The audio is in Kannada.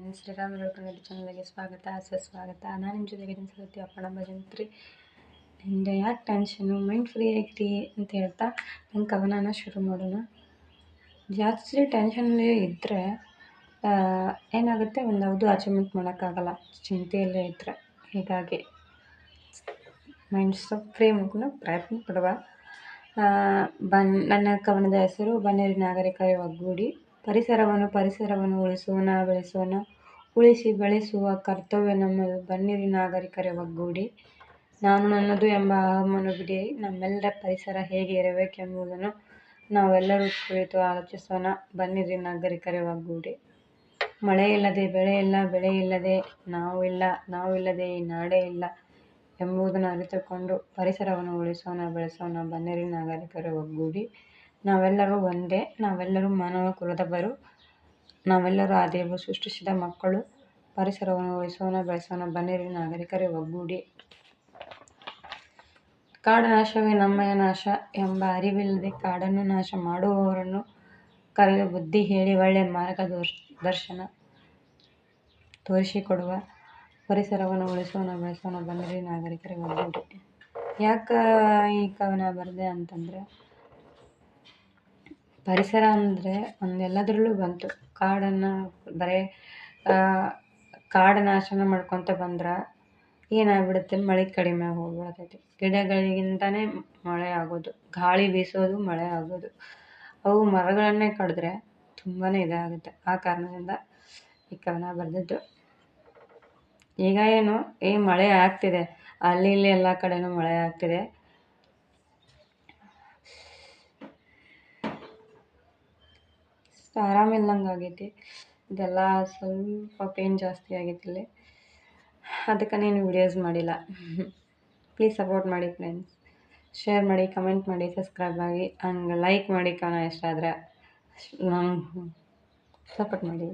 ಶ್ರೀರಾಮ್ ಕನ್ನಡ ಚಾನಲ್ಗೆ ಸ್ವಾಗತ ಸುಸ್ವಾಗತ ನಾನು ನಿಮ್ಮ ಜೊತೆಗೆ ಸತಿ ಅಪ್ಪಣ ಭಜಂತ್ರಿ ಆ್ಯಂಡ್ ಯಾಕೆ ಟೆನ್ಷನು ಮೈಂಡ್ ಫ್ರೀ ಆಗಿರಿ ಅಂತ ಹೇಳ್ತಾ ನನ್ನ ಕವನನ ಶುರು ಮಾಡೋಣ. ಜಾಸ್ತಿ ಟೆನ್ಷನಲ್ಲಿ ಇದ್ದರೆ ಏನಾಗುತ್ತೆ? ಒಂದು ಯಾವುದು ಅಚೀವ್ಮೆಂಟ್ ಮಾಡೋಕ್ಕಾಗಲ್ಲ. ಚಿಂತೆಯಲ್ಲೇ ಇದ್ದರೆ ಹೀಗಾಗಿ ಮೈಂಡ್ ಸ್ವಲ್ಪ ಫ್ರೀ ಮಾಡ್ಕೊಂಡು ಪ್ರಯತ್ನ ಪಡುವ. ಬನ್, ನನ್ನ ಕವನದ ಹೆಸರು ಬನ್ನೇರಿ ನಾಗರಿಕರ ಒಗ್ಗೂಡಿ ಪರಿಸರವನ್ನು ಪರಿಸರವನ್ನು ಉಳಿಸೋಣ ಬೆಳೆಸೋಣ ಉಳಿಸಿ ಬೆಳೆಸುವ ಕರ್ತವ್ಯ ನಮ್ಮದು. ಬನ್ನಿರಿ ನಾಗರಿಕರೇ, ಒಗ್ಗೂಡಿ. ನಾನು ನನ್ನದು ಎಂಬ ಅಹಮನ್ನು ಬಿಡಿ. ನಮ್ಮೆಲ್ಲರ ಪರಿಸರ ಹೇಗೆ ಇರಬೇಕೆಂಬುದನ್ನು ನಾವೆಲ್ಲರೂ ಕುಳಿತು ಆಲೋಚಿಸೋಣ. ಬನ್ನಿರಿ ನಾಗರಿಕರೇ, ಒಗ್ಗೂಡಿ. ಮಳೆ ಇಲ್ಲದೆ ಬೆಳೆ ಇಲ್ಲ ಬೆಳೆ ಇಲ್ಲದೆ ನಾವು ಇಲ್ಲ ನಾವು ಇಲ್ಲದೆ ಈ ನಾಡೇ ಇಲ್ಲ ಎಂಬುದನ್ನು ಅರಿತುಕೊಂಡು ಪರಿಸರವನ್ನು ಉಳಿಸೋಣ, ಬೆಳೆಸೋಣ. ಬನ್ನಿರಿ ನಾಗರಿಕರೇ, ಒಗ್ಗೂಡಿ. ನಾವೆಲ್ಲರೂ ಒಂದೇ, ನಾವೆಲ್ಲರೂ ಮಾನವ ಕುಲದವರು, ನಾವೆಲ್ಲರೂ ಆ ದೇವರು ಸೃಷ್ಟಿಸಿದ ಮಕ್ಕಳು, ಪರಿಸರವನ್ನು ಉಳಿಸೋಣ, ಬೆಳೆಸೋಣ, ಬನ್ನಿರಿ, ನಾಗರಿಕರೇ, ಒಗ್ಗೂಡಿ. ಕಾಡ ನಾಶವೇ ನಮ್ಮಯ ನಾಶ ಎಂಬ ಅರಿವಿಲ್ಲದೆ ಕಾಡನ್ನು ನಾಶ ಮಾಡುವವರನ್ನು ಕರೆದು ಬುದ್ಧಿ ಹೇಳಿ ಒಳ್ಳೆಯ ಮಾರ್ಗದರ್ಶ ದರ್ಶನ ತೋರಿಸಿಕೊಡುವ ಪರಿಸರವನ್ನು ಉಳಿಸೋಣ, ಬೆಳೆಸೋಣ, ಬನ್ನಿರಿ, ನಾಗರಿಕರೇ, ಒಗ್ಗೂಡಿ. ಯಾಕೆ ಈ ಕವನ ಬರೆದೆ ಅಂತಂದರೆ ಪರಿಸರ ಅಂದರೆ ಒಂದೆಲ್ಲದರಲ್ಲೂ ಬಂತು. ಕಾಡನ್ನು ಬರೇ ಕಾಡು ನಾಶನ ಮಾಡ್ಕೊತ ಬಂದ್ರೆ ಏನಾಗ್ಬಿಡುತ್ತೆ? ಮಳೆ ಕಡಿಮೆ ಆಗೋಗ್ಬಿಡತೈತಿ ಗಿಡಗಳಿಗಿಂತನೇ ಮಳೆ ಆಗೋದು. ಗಾಳಿ ಬೀಸೋದು ಮಳೆ ಆಗೋದು. ಅವು ಮರಗಳನ್ನೇ ಕಡಿದ್ರೆ ತುಂಬಾ ಇದಾಗುತ್ತೆ. ಆ ಕಾರಣದಿಂದ ಈ ಕವನ ಬರೆದಿದ್ದು. ಈಗ ಏನು ಈ ಮಳೆ ಆಗ್ತಿದೆ. ಅಲ್ಲಿ ಇಲ್ಲಿ ಎಲ್ಲ ಕಡೆನೂ ಮಳೆ ಆಗ್ತಿದೆ. ಆರಾಮಿಲ್ದಂಗೆ ಆಗೈತಿ. ಇದೆಲ್ಲ ಸ್ವಲ್ಪ ಪೇನ್ ಜಾಸ್ತಿ ಆಗೈತಿ ಇಲ್ಲಿ. ಅದಕ್ಕೆ ನೀನು ವಿಡಿಯೋಸ್ ಮಾಡಿಲ್ಲ. ಪ್ಲೀಸ್ ಸಪೋರ್ಟ್ ಮಾಡಿ ಫ್ರೆಂಡ್ಸ್ ಶೇರ್ ಮಾಡಿ ಕಮೆಂಟ್ ಮಾಡಿ ಸಬ್ಸ್ಕ್ರೈಬ್ ಆಗಿ, ಹಂಗೆ ಲೈಕ್ ಮಾಡಿ ಕಣ ಇಷ್ಟ ಆದರೆ ಸಪೋರ್ಟ್ ಮಾಡಿ.